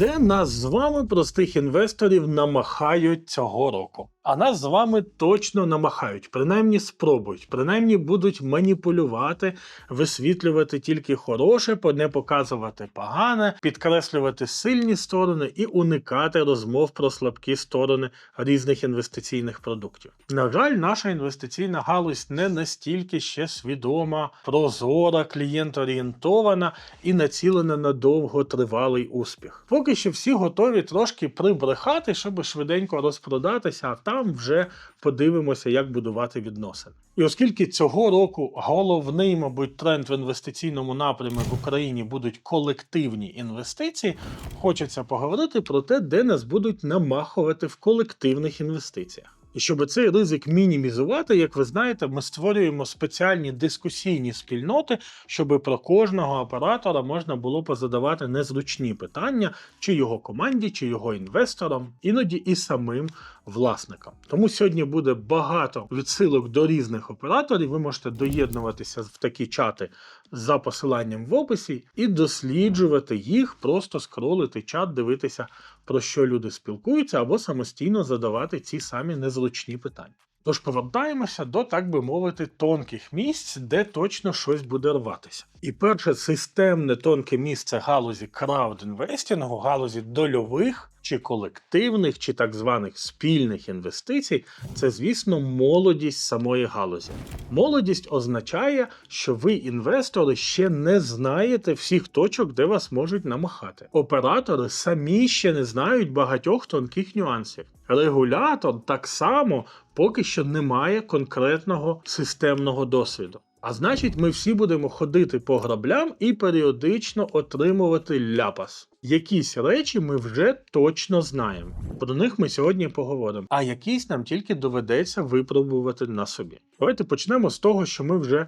Де нас з вами, простих інвесторів, намахають цього року? А нас з вами точно намахають, принаймні спробують, принаймні будуть маніпулювати, висвітлювати тільки хороше, не показувати погане, підкреслювати сильні сторони і уникати розмов про слабкі сторони різних інвестиційних продуктів. На жаль, наша інвестиційна галузь не настільки ще свідома, прозора, клієнторієнтована і націлена на довготривалий успіх. Поки що всі готові трошки прибрехати, щоб швиденько розпродатися, а там вже подивимося, як будувати відносини. І оскільки цього року головний, мабуть, тренд в інвестиційному напрямі в Україні будуть колективні інвестиції, хочеться поговорити про те, де нас будуть намахувати в колективних інвестиціях. І щоб цей ризик мінімізувати, як ви знаєте, ми створюємо спеціальні дискусійні спільноти, щоб про кожного оператора можна було позадавати незручні питання, чи його команді, чи його інвесторам, іноді і самим власникам. Тому сьогодні буде багато відсилок до різних операторів. Ви можете доєднуватися в такі чати за посиланням в описі і досліджувати їх, просто скролити чат, дивитися, про що люди спілкуються, або самостійно задавати ці самі незручні питання. Тож повертаємося до, так би мовити, тонких місць, де точно щось буде рватися. І перше системне тонке місце галузі краудінвестінгу, галузі дольових чи колективних, чи так званих спільних інвестицій, це, звісно, молодість самої галузі. Молодість означає, що ви, інвестори, ще не знаєте всіх точок, де вас можуть намахати. Оператори самі ще не знають багатьох тонких нюансів. Регулятор так само поки що не має конкретного системного досвіду. А значить, ми всі будемо ходити по граблям і періодично отримувати ляпас. Якісь речі ми вже точно знаємо. Про них ми сьогодні поговоримо. А якісь нам тільки доведеться випробувати на собі. Давайте почнемо з того, що ми вже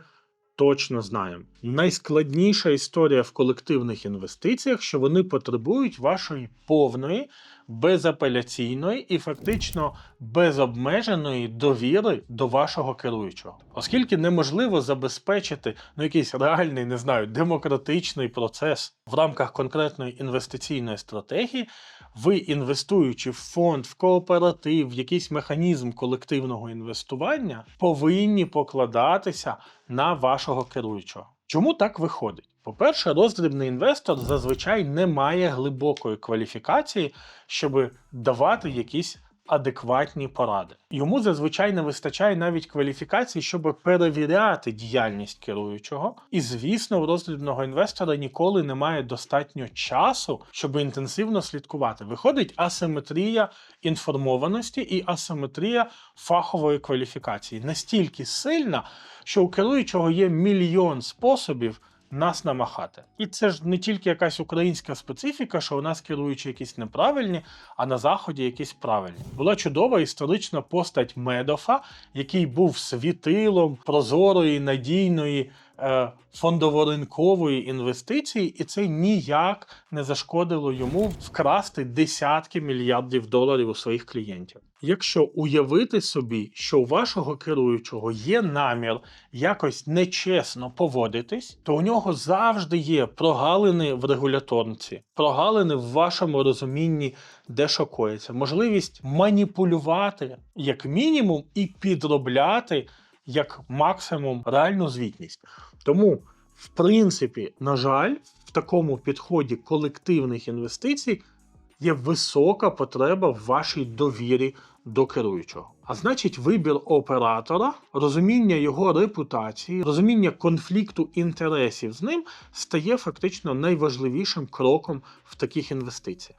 точно знаємо. Найскладніша історія в колективних інвестиціях, що вони потребують вашої повної, безапеляційної і фактично безобмеженої довіри до вашого керуючого, оскільки неможливо забезпечити ну, якийсь реальний, не знаю, демократичний процес в рамках конкретної інвестиційної стратегії, ви інвестуючи в фонд, в кооператив, в якийсь механізм колективного інвестування, повинні покладатися на вашого керуючого. Чому так виходить? По-перше, роздрібний інвестор зазвичай не має глибокої кваліфікації, щоб давати якісь адекватні поради. Йому зазвичай не вистачає навіть кваліфікації, щоб перевіряти діяльність керуючого. І, звісно, у роздрібного інвестора ніколи немає достатньо часу, щоб інтенсивно слідкувати. Виходить асиметрія інформованості і асиметрія фахової кваліфікації настільки сильна, що у керуючого є мільйон способів нас намахати. І це ж не тільки якась українська специфіка, що у нас керуючі якісь неправильні, а на заході якісь правильні. Була чудова історична постать Медофа, який був світилом прозорої, надійної. Е, Фондово-ринкової інвестиції, і це ніяк не зашкодило йому вкрасти десятки мільярдів доларів у своїх клієнтів. Якщо уявити собі, що у вашого керуючого є намір якось нечесно поводитись, то у нього завжди є прогалини в регуляторці, прогалини в вашому розумінні, де що коїться, можливість маніпулювати як мінімум і підробляти як максимум реальну звітність. Тому, в принципі, на жаль, в такому підході колективних інвестицій є висока потреба в вашій довірі до керуючого. А значить, вибір оператора, розуміння його репутації, розуміння конфлікту інтересів з ним стає фактично найважливішим кроком в таких інвестиціях.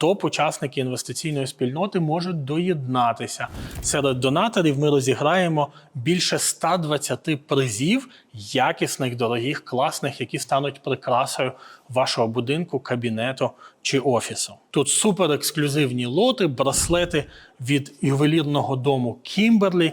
Топ-учасники інвестиційної спільноти можуть доєднатися. Серед донаторів ми розіграємо більше 120 призів, якісних, дорогих, класних, які стануть прикрасою вашого будинку, кабінету чи офісу. Тут суперексклюзивні лоти, браслети від ювелірного дому Кімберлі.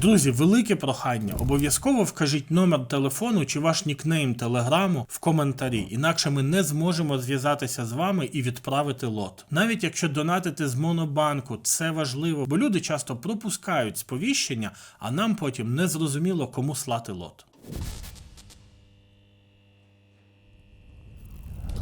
Друзі, велике прохання. Обов'язково вкажіть номер телефону чи ваш нікнейм телеграму в коментарі. Інакше ми не зможемо зв'язатися з вами і відправити лот. Навіть якщо донатити з монобанку, це важливо, бо люди часто пропускають сповіщення, а нам потім не зрозуміло, кому слати лот.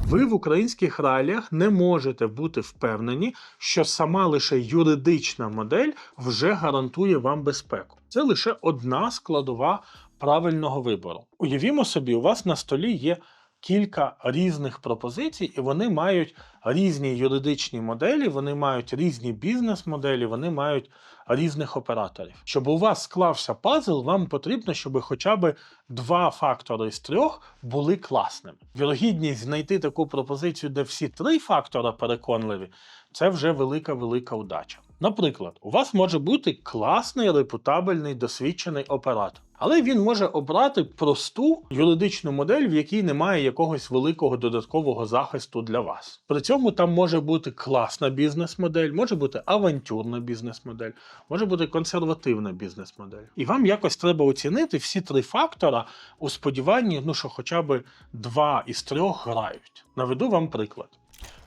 Ви в українських реаліях не можете бути впевнені, що сама лише юридична модель вже гарантує вам безпеку. Це лише одна складова правильного вибору. Уявімо собі, у вас на столі є кілька різних пропозицій, і вони мають різні юридичні моделі, вони мають різні бізнес-моделі, вони мають різних операторів. Щоб у вас склався пазл, вам потрібно, щоб хоча б два фактори з трьох були класними. Вірогідність знайти таку пропозицію, де всі три фактора переконливі, це вже велика велика удача. Наприклад, у вас може бути класний, репутабельний, досвідчений оператор. Але він може обрати просту юридичну модель, в якій немає якогось великого додаткового захисту для вас. При цьому там може бути класна бізнес-модель, може бути авантюрна бізнес-модель, може бути консервативна бізнес-модель. І вам якось треба оцінити всі три фактора у сподіванні, ну що хоча б два із трьох грають. Наведу вам приклад.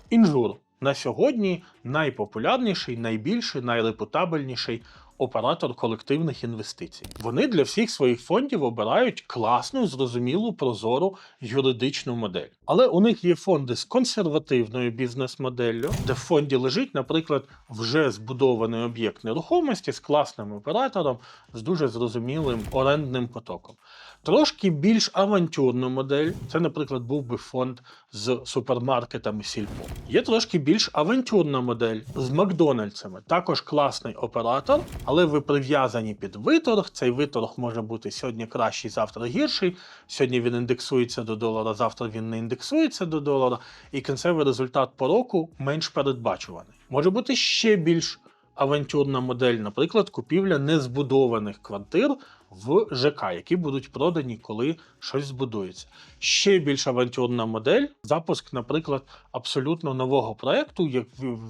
Інжур на сьогодні найпопулярніший, найбільший, найрепутабельніший оператор колективних інвестицій. Вони для всіх своїх фондів обирають класну, зрозумілу, прозору юридичну модель. Але у них є фонди з консервативною бізнес-моделлю, де в фонді лежить, наприклад, вже збудований об'єкт нерухомості з класним оператором, з дуже зрозумілим орендним потоком. Трошки більш авантюрну модель, це, наприклад, був би фонд з супермаркетами Сільпо. Є трошки більш авантюрна модель з Макдональдсами. Також класний оператор, але ви прив'язані під виторг. Цей виторг може бути сьогодні кращий, завтра гірший. Сьогодні він індексується до долара, завтра він не індексується до долара, і кінцевий результат по року менш передбачуваний. Може бути ще більш авантюрна модель, наприклад, купівля незбудованих квартир в ЖК, які будуть продані, коли щось збудується. Ще більш авантюрна модель запуск, наприклад, абсолютно нового проекту,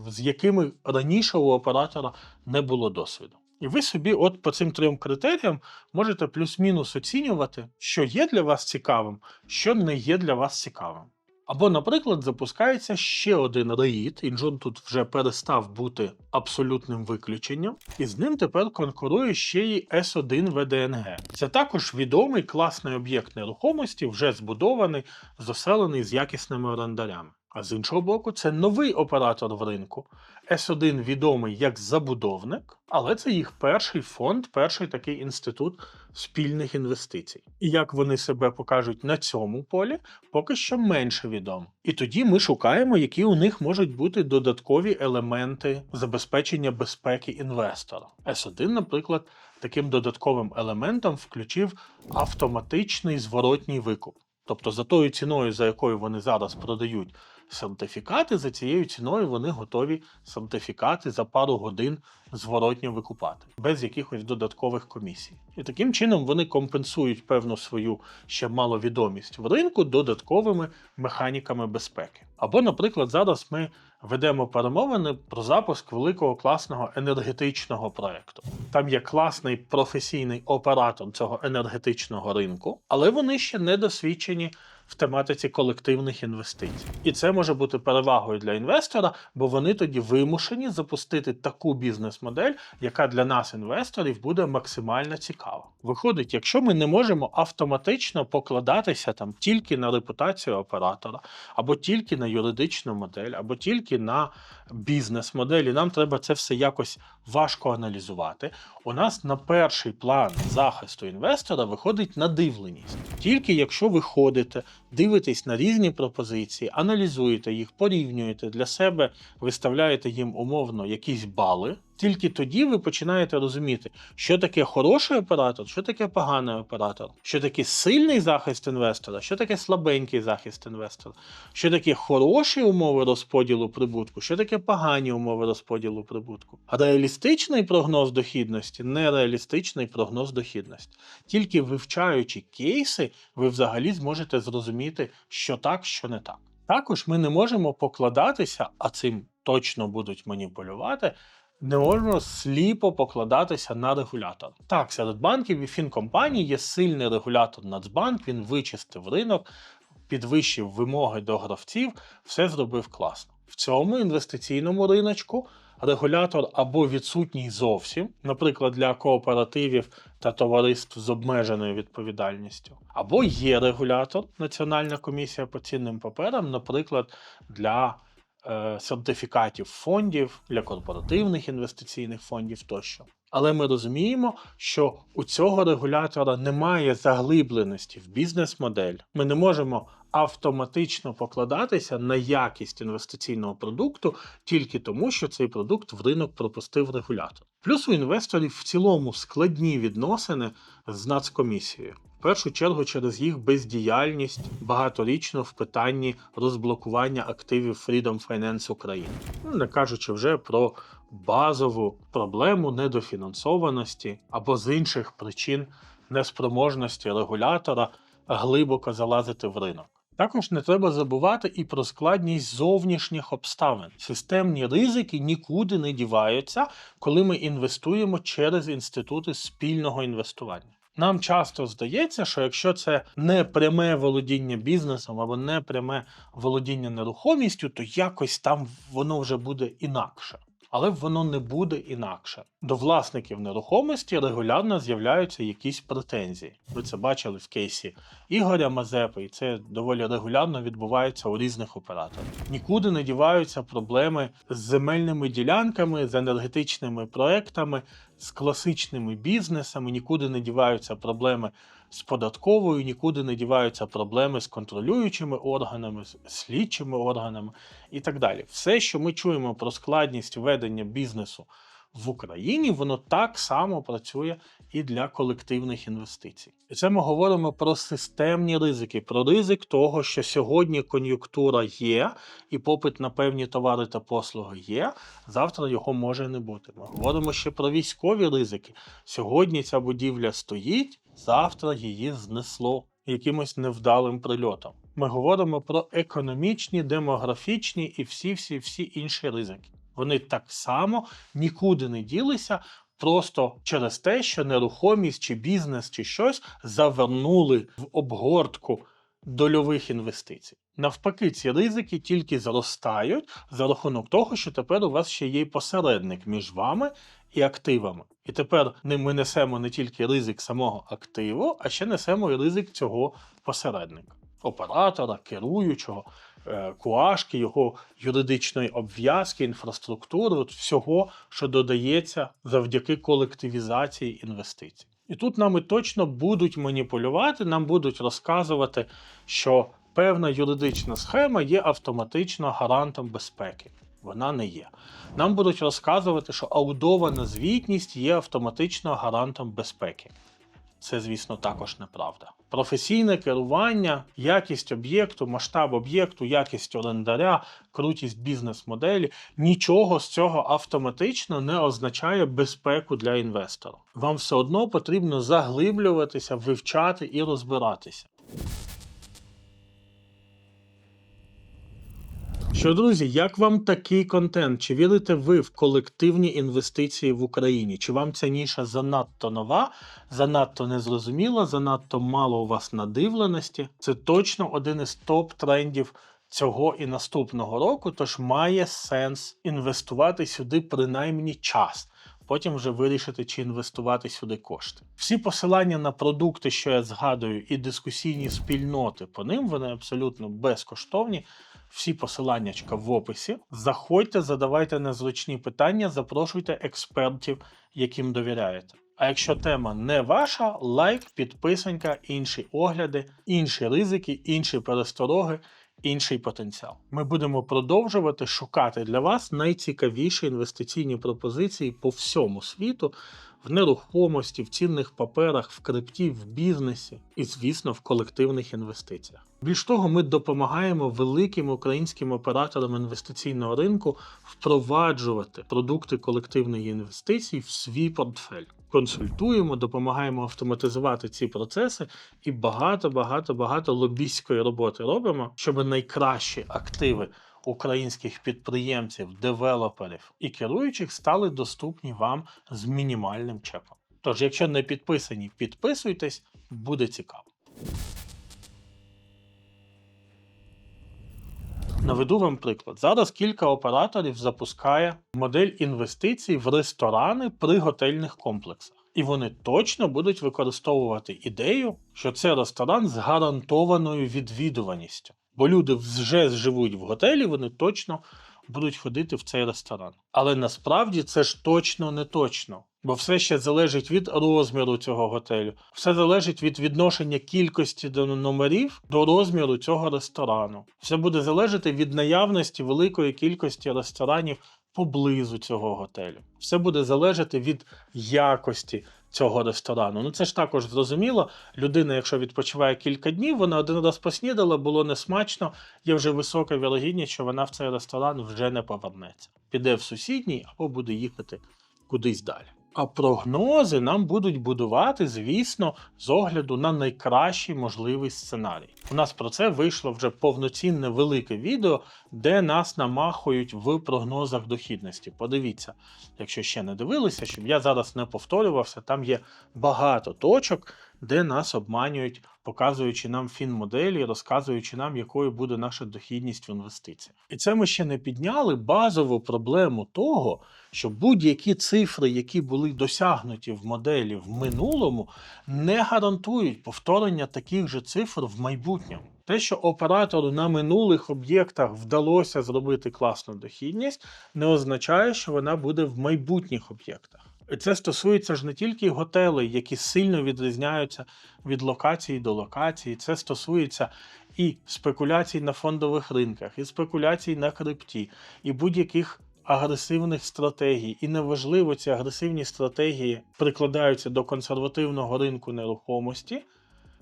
з якими раніше у оператора не було досвіду. І ви собі, от по цим трьом критеріям, можете плюс-мінус оцінювати, що є для вас цікавим, що не є для вас цікавим. Або, наприклад, запускається ще один RAID, і Джон тут вже перестав бути абсолютним виключенням, і з ним тепер конкурує ще й S1 VDNG. Це також відомий класний об'єкт нерухомості, вже збудований, заселений з якісними орендарями. А з іншого боку, це новий оператор в ринку. С1 відомий як забудовник, але це їх перший фонд, перший такий інститут спільних інвестицій. І як вони себе покажуть на цьому полі, поки що менше відомо. І тоді ми шукаємо, які у них можуть бути додаткові елементи забезпечення безпеки інвестора. С1, наприклад, таким додатковим елементом включив автоматичний зворотній викуп. Тобто за тою ціною, за якою вони зараз продають сертифікати, за цією ціною вони готові сертифікати за пару годин зворотньо викупати, без якихось додаткових комісій. І таким чином вони компенсують певну свою ще маловідомість в ринку додатковими механіками безпеки. Або, наприклад, зараз ми ведемо перемовини про запуск великого класного енергетичного проекту. Там є класний професійний оператор цього енергетичного ринку, але вони ще не досвідчені в тематиці колективних інвестицій. І це може бути перевагою для інвестора, бо вони тоді вимушені запустити таку бізнес-модель, яка для нас, інвесторів, буде максимально цікава. Виходить, якщо ми не можемо автоматично покладатися там тільки на репутацію оператора, або тільки на юридичну модель, або тільки на бізнес-модель, і нам треба це все якось важко аналізувати. У нас на перший план захисту інвестора виходить надивленість. Тільки якщо ви ходите, дивитесь на різні пропозиції, аналізуєте їх, порівнюєте для себе, виставляєте їм умовно якісь бали. Тільки тоді ви починаєте розуміти, що таке хороший оператор, що таке поганий оператор, що таке сильний захист інвестора, що таке слабенький захист інвестора, що таке хороші умови розподілу прибутку, що таке погані умови розподілу прибутку. Реалістичний прогноз дохідності, нереалістичний прогноз дохідності. Тільки вивчаючи кейси, ви взагалі зможете зрозуміти, що так, що не так. Також ми не можемо покладатися, а цим точно будуть маніпулювати. Не можна сліпо покладатися на регулятор. Так, серед банків і фінкомпаній є сильний регулятор Нацбанк, він вичистив ринок, підвищив вимоги до гравців, все зробив класно. В цьому інвестиційному риночку регулятор або відсутній зовсім, наприклад, для кооперативів та товариств з обмеженою відповідальністю, або є регулятор, Національна комісія по цінним паперам, наприклад, для сертифікатів фондів, для корпоративних інвестиційних фондів тощо. Але ми розуміємо, що у цього регулятора немає заглибленості в бізнес-модель. Ми не можемо автоматично покладатися на якість інвестиційного продукту тільки тому, що цей продукт в ринок пропустив регулятор. Плюс у інвесторів в цілому складні відносини з нацкомісією. Першу чергу через їх бездіяльність багаторічну в питанні розблокування активів Freedom Finance України, ну не кажучи вже про базову проблему недофінансованості або з інших причин неспроможності регулятора глибоко залазити в ринок. Також не треба забувати і про складність зовнішніх обставин. Системні ризики нікуди не діваються, коли ми інвестуємо через інститути спільного інвестування. Нам часто здається, що якщо це не пряме володіння бізнесом або не пряме володіння нерухомістю, то якось там воно вже буде інакше. Але воно не буде інакше. До власників нерухомості регулярно з'являються якісь претензії. Ви це бачили в кейсі Ігоря Мазепи, і це доволі регулярно відбувається у різних операторів. Нікуди не діваються проблеми з земельними ділянками, з енергетичними проектами, з класичними бізнесами, нікуди не діваються проблеми з податковою, нікуди не діваються проблеми з контролюючими органами, з слідчими органами і так далі. Все, що ми чуємо про складність ведення бізнесу в Україні, воно так само працює і для колективних інвестицій. І це ми говоримо про системні ризики, про ризик того, що сьогодні кон'юнктура є, і попит на певні товари та послуги є. Завтра його може не бути. Ми говоримо ще про військові ризики. Сьогодні ця будівля стоїть, завтра її знесло якимось невдалим прильотом. Ми говоримо про економічні, демографічні і всі, всі, всі інші ризики. Вони так само нікуди не ділися. Просто через те, що нерухомість чи бізнес, чи щось завернули в обгортку дольових інвестицій. Навпаки, ці ризики тільки зростають за рахунок того, що тепер у вас ще є посередник між вами і активами. І тепер ми несемо не тільки ризик самого активу, а ще несемо і ризик цього посередника, оператора, керуючого е, куашки, його юридичної обв'язки, інфраструктури, от всього, що додається завдяки колективізації інвестицій. І тут нами точно будуть маніпулювати, нам будуть розказувати, що певна юридична схема є автоматично гарантом безпеки. Вона не є. Нам будуть розказувати, що аудована звітність є автоматично гарантом безпеки. Це, звісно, також неправда. Професійне керування, якість об'єкту, масштаб об'єкту, якість орендаря, крутість бізнес-моделі нічого з цього автоматично не означає безпеку для інвестора. Вам все одно потрібно заглиблюватися, вивчати і розбиратися. Що, друзі, як вам такий контент? Чи вірите ви в колективні інвестиції в Україні? Чи вам ця ніша занадто нова, занадто незрозуміла, занадто мало у вас надивленості? Це точно один із топ-трендів цього і наступного року, тож має сенс інвестувати сюди принаймні час. Потім вже вирішити, чи інвестувати сюди кошти. Всі посилання на продукти, що я згадую, і дискусійні спільноти по ним, вони абсолютно безкоштовні. Всі посилання в описі. Заходьте, задавайте незручні питання, запрошуйте експертів, яким довіряєте. А якщо тема не ваша, лайк, підписанька, інші огляди, інші ризики, інші перестороги, інший потенціал. Ми будемо продовжувати шукати для вас найцікавіші інвестиційні пропозиції по всьому світу в нерухомості, в цінних паперах, в крипті, в бізнесі і, звісно, в колективних інвестиціях. Більш того, ми допомагаємо великим українським операторам інвестиційного ринку впроваджувати продукти колективної інвестицій в свій портфель. Консультуємо, допомагаємо автоматизувати ці процеси і багато, багато, багато лобістської роботи робимо, щоб найкращі активи українських підприємців, девелоперів і керуючих стали доступні вам з мінімальним чеком. Тож, якщо не підписані, підписуйтесь, буде цікаво. Наведу вам приклад. Зараз кілька операторів запускає модель інвестицій в ресторани при готельних комплексах. І вони точно будуть використовувати ідею, що це ресторан з гарантованою відвідуваністю. Бо люди вже живуть в готелі, вони точно будуть ходити в цей ресторан. Але насправді це ж точно не точно. Бо все ще залежить від розміру цього готелю, все залежить від відношення кількості номерів до розміру цього ресторану. Все буде залежати від наявності великої кількості ресторанів поблизу цього готелю. Все буде залежати від якості цього ресторану. Ну це ж також зрозуміло. Людина, якщо відпочиває кілька днів, вона один раз поснідала, було несмачно, є вже висока вірогідність, що вона в цей ресторан вже не повернеться. Піде в сусідній або буде їхати кудись далі. А прогнози нам будуть будувати, звісно, з огляду на найкращий можливий сценарій. У нас про це вийшло вже повноцінне велике відео, де нас намахують в прогнозах дохідності. Подивіться, якщо ще не дивилися, щоб я зараз не повторювався, там є багато точок, де нас обманюють, показуючи нам фінмоделі, розказуючи нам, якою буде наша дохідність в інвестиціях. І це ми ще не підняли базову проблему того, що будь-які цифри, які були досягнуті в моделі в минулому, не гарантують повторення таких же цифр в майбутньому. Те, що оператору на минулих об'єктах вдалося зробити класну дохідність, не означає, що вона буде в майбутніх об'єктах. Це стосується ж не тільки готелей, які сильно відрізняються від локації до локації. Це стосується і спекуляцій на фондових ринках, і спекуляцій на крипті, і будь-яких агресивних стратегій. І неважливо, ці агресивні стратегії прикладаються до консервативного ринку нерухомості,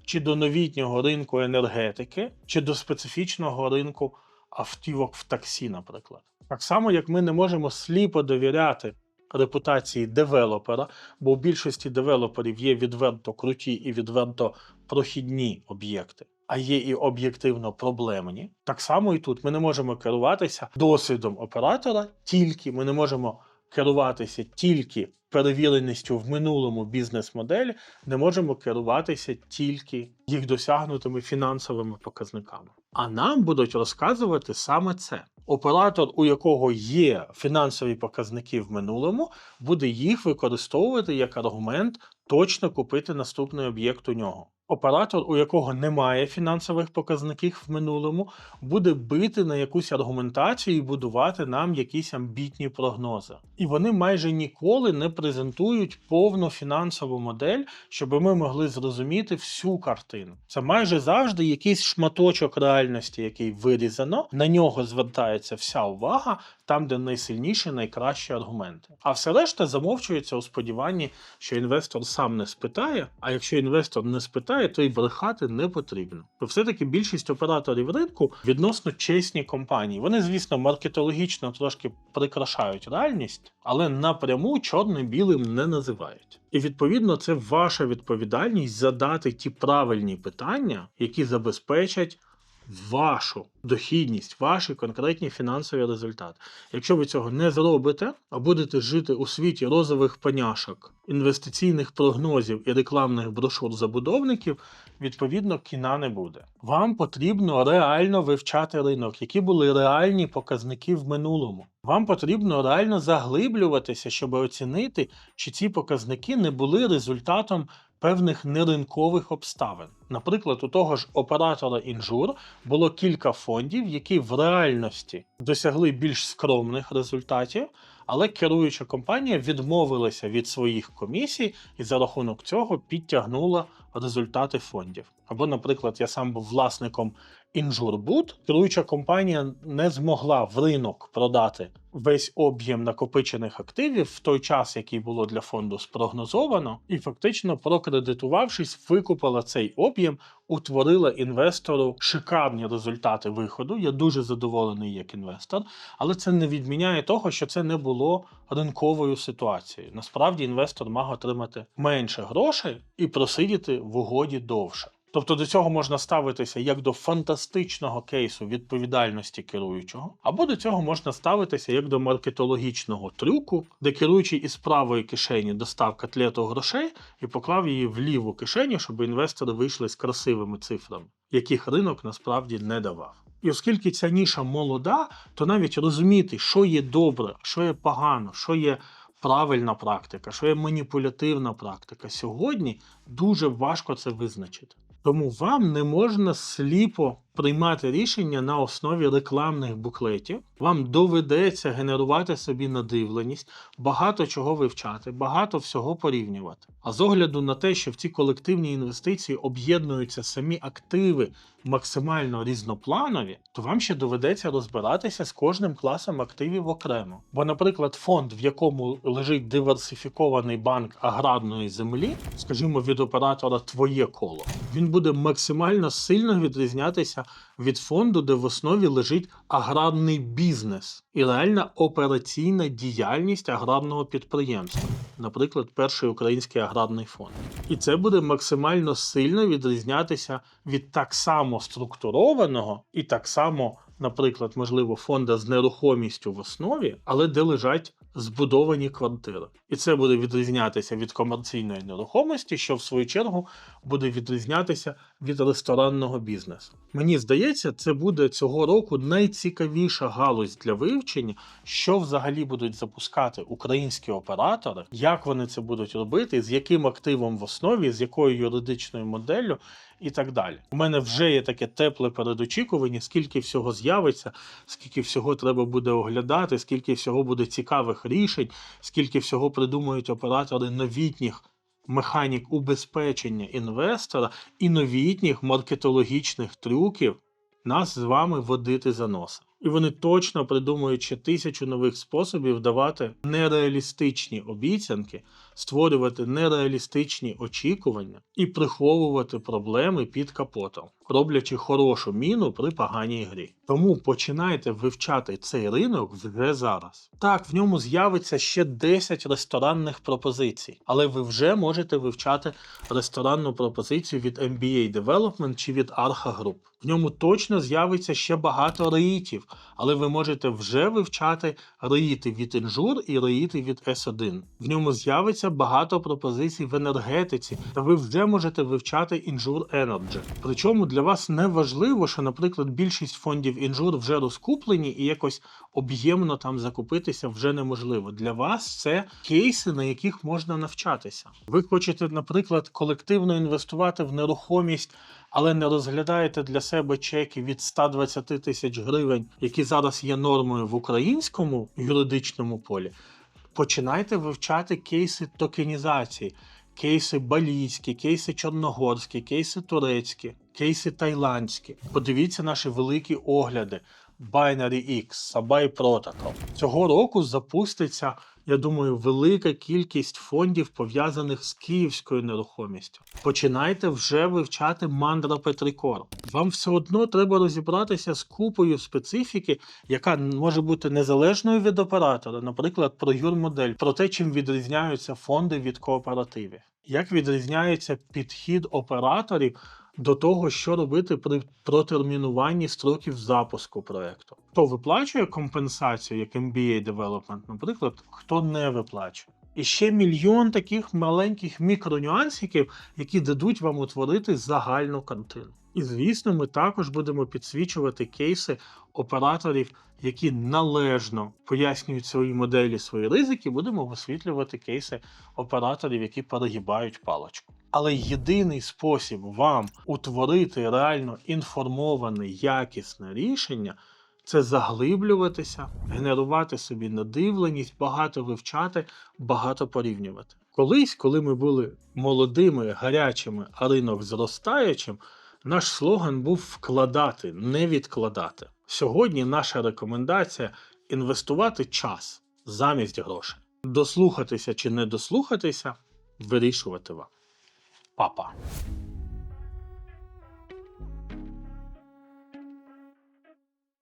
чи до новітнього ринку енергетики, чи до специфічного ринку автівок в таксі, наприклад. Так само, як ми не можемо сліпо довіряти репутації девелопера, бо у більшості девелоперів є відверто круті і відверто прохідні об'єкти, а є і об'єктивно проблемні. Так само і тут ми не можемо керуватися досвідом оператора, тільки ми не можемо керуватися тільки перевіреністю в минулому бізнес-моделі, не можемо керуватися тільки їх досягнутими фінансовими показниками. А нам будуть розказувати саме це. Оператор, у якого є фінансові показники в минулому, буде їх використовувати як аргумент точно купити наступний об'єкт у нього. Оператор, у якого немає фінансових показників в минулому, буде бити на якусь аргументацію і будувати нам якісь амбітні прогнози. І вони майже ніколи не презентують повну фінансову модель, щоб ми могли зрозуміти всю картину. Це майже завжди якийсь шматочок реальності, який вирізано, на нього звертається вся увага, там, де найсильніші, найкращі аргументи. А все решта замовчується у сподіванні, що інвестор сам не спитає. А якщо інвестор не спитає, то й брехати не потрібно. То все-таки більшість операторів ринку відносно чесні компанії. Вони, звісно, маркетологічно трошки прикрашають реальність, але напряму чорно-білим не називають. І відповідно це ваша відповідальність задати ті правильні питання, які забезпечать вашу дохідність, ваші конкретні фінансові результати. Якщо ви цього не зробите, а будете жити у світі розових паняшок, інвестиційних прогнозів і рекламних брошур забудовників, відповідно кіна не буде. Вам потрібно реально вивчати ринок, які були реальні показники в минулому. Вам потрібно реально заглиблюватися, щоб оцінити, чи ці показники не були результатом певних неринкових обставин. Наприклад, у того ж оператора інжур було кілька фондів, які в реальності досягли більш скромних результатів, але керуюча компанія відмовилася від своїх комісій і за рахунок цього підтягнула результати фондів. Або, наприклад, я сам був власником Інжурбуд, керуюча компанія не змогла в ринок продати весь об'єм накопичених активів в той час, який було для фонду спрогнозовано, і фактично, прокредитувавшись, викупила цей об'єм, утворила інвестору шикарні результати виходу. Я дуже задоволений як інвестор, але це не відміняє того, що це не було ринковою ситуацією. Насправді інвестор мав отримати менше грошей і просидіти в угоді довше. Тобто до цього можна ставитися як до фантастичного кейсу відповідальності керуючого, або до цього можна ставитися як до маркетологічного трюку, де керуючий із правої кишені достав котлету грошей і поклав її в ліву кишеню, щоб інвестори вийшли з красивими цифрами, яких ринок насправді не давав. І оскільки ця ніша молода, то навіть розуміти, що є добре, що є погано, що є правильна практика, що є маніпулятивна практика, сьогодні дуже важко це визначити. Тому вам не можна сліпо приймати рішення на основі рекламних буклетів. Вам доведеться генерувати собі надивленість, багато чого вивчати, багато всього порівнювати. А з огляду на те, що в ці колективні інвестиції об'єднуються самі активи максимально різнопланові, то вам ще доведеться розбиратися з кожним класом активів окремо. Бо, наприклад, фонд, в якому лежить диверсифікований банк аграрної землі, скажімо, від оператора твоє коло, він буде максимально сильно відрізнятися від фонду, де в основі лежить аграрний бізнес і реальна операційна діяльність аграрного підприємства, наприклад, перший український аграрний фонд. І це буде максимально сильно відрізнятися від так само структурованого і так само, наприклад, можливо, фонда з нерухомістю в основі, але де лежать збудовані квартири. І це буде відрізнятися від комерційної нерухомості, що в свою чергу буде відрізнятися від ресторанного бізнесу. Мені здається, це буде цього року найцікавіша галузь для вивчення, що взагалі будуть запускати українські оператори, як вони це будуть робити, з яким активом в основі, з якою юридичною моделлю. І так далі. У мене вже є таке тепле передочікування, скільки всього з'явиться, скільки всього треба буде оглядати, скільки всього буде цікавих рішень, скільки всього придумують оператори новітніх механік убезпечення інвестора і новітніх маркетологічних трюків нас з вами водити за носа. І вони точно придумують ще тисячу нових способів давати нереалістичні обіцянки, створювати нереалістичні очікування і приховувати проблеми під капотом, роблячи хорошу міну при поганій грі. Тому починайте вивчати цей ринок вже зараз. Так, в ньому з'явиться ще 10 ресторанних пропозицій, але ви вже можете вивчати ресторанну пропозицію від MBA Development чи від Arha Group. В ньому точно з'явиться ще багато реїтів, але ви можете вже вивчати реїти від інжур і реїти від S1. В ньому з'явиться багато пропозицій в енергетиці, та ви вже можете вивчати інжур Energy. Причому для вас не важливо, що, наприклад, більшість фондів інжур вже розкуплені і якось об'ємно там закупитися вже неможливо. Для вас це кейси, на яких можна навчатися. Ви хочете, наприклад, колективно інвестувати в нерухомість, але не розглядаєте для себе чеки від 120 тисяч гривень, які зараз є нормою в українському юридичному полі. Починайте вивчати кейси токенізації. Кейси балійські, кейси чорногорські, кейси турецькі, кейси тайландські. Подивіться наші великі огляди. Binary X, Sabai Protocol. Цього року запуститься, я думаю, велика кількість фондів пов'язаних з київською нерухомістю. Починайте вже вивчати мандра Петрикор. Вам все одно треба розібратися з купою специфіки, яка може бути незалежною від оператора, наприклад, про юрмодель, про те, чим відрізняються фонди від кооперативів. Як відрізняється підхід операторів до того, що робити при протермінуванні строків запуску проекту. Хто виплачує компенсацію як MBA Development, наприклад, хто не виплачує. І ще мільйон таких маленьких мікронюансиків, які дадуть вам утворити загальну картину. І звісно, ми також будемо підсвічувати кейси операторів, які належно пояснюють свої моделі, свої ризики. Будемо висвітлювати кейси операторів, які перегибають паличку. Але єдиний спосіб вам утворити реально інформоване, якісне рішення це заглиблюватися, генерувати собі надивленість, багато вивчати, багато порівнювати. Колись, коли ми були молодими, гарячими, а ринок зростаючим, наш слоган був вкладати, не відкладати. Сьогодні наша рекомендація інвестувати час замість грошей. Дослухатися чи не дослухатися, вирішувати вам. Папа.